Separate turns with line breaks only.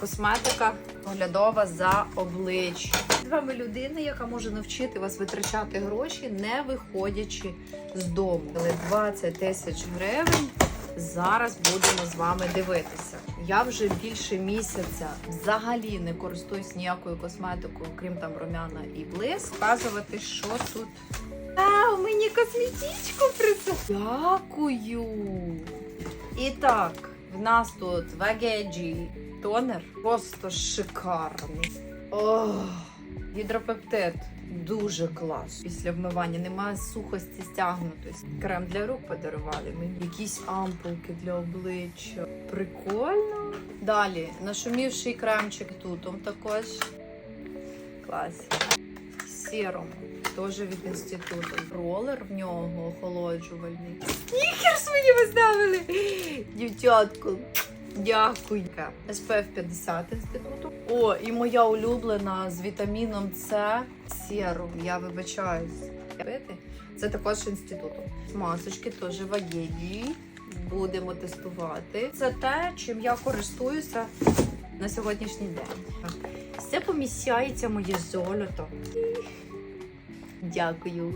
Косметика оглядова за обличчя. З вами людина, яка може навчити вас витрачати гроші, не виходячи з дому. Але 20 тисяч гривень зараз будемо з вами дивитися. Я вже більше місяця взагалі не користуюсь ніякою косметикою, крім там румяна і блиск. Показувати, що тут. А, у мені косметичку присутня. Дякую. І так, в нас тут Вагеджі тонер. Просто шикарний. Ох, гідропептид. Дуже клас. Після вмивання немає сухості стягнутості. Крем для рук подарували мені. Якісь ампулки для обличчя. Прикольно. Далі нашумівший кремчик тут он також. Клас. Серум. Теж від інституту. Ролер в нього охолоджувальний. Снікерс мені поставили. Дівчатку. Дякую. SPF 50 інституту. О, і моя улюблена з вітаміном С серум. Я вибачаюсь. Це також інституту. Масочки теж вагєдії. Будемо тестувати. Це те, чим я користуюся на сьогоднішній день. Все поміщається моє золото. Дякую.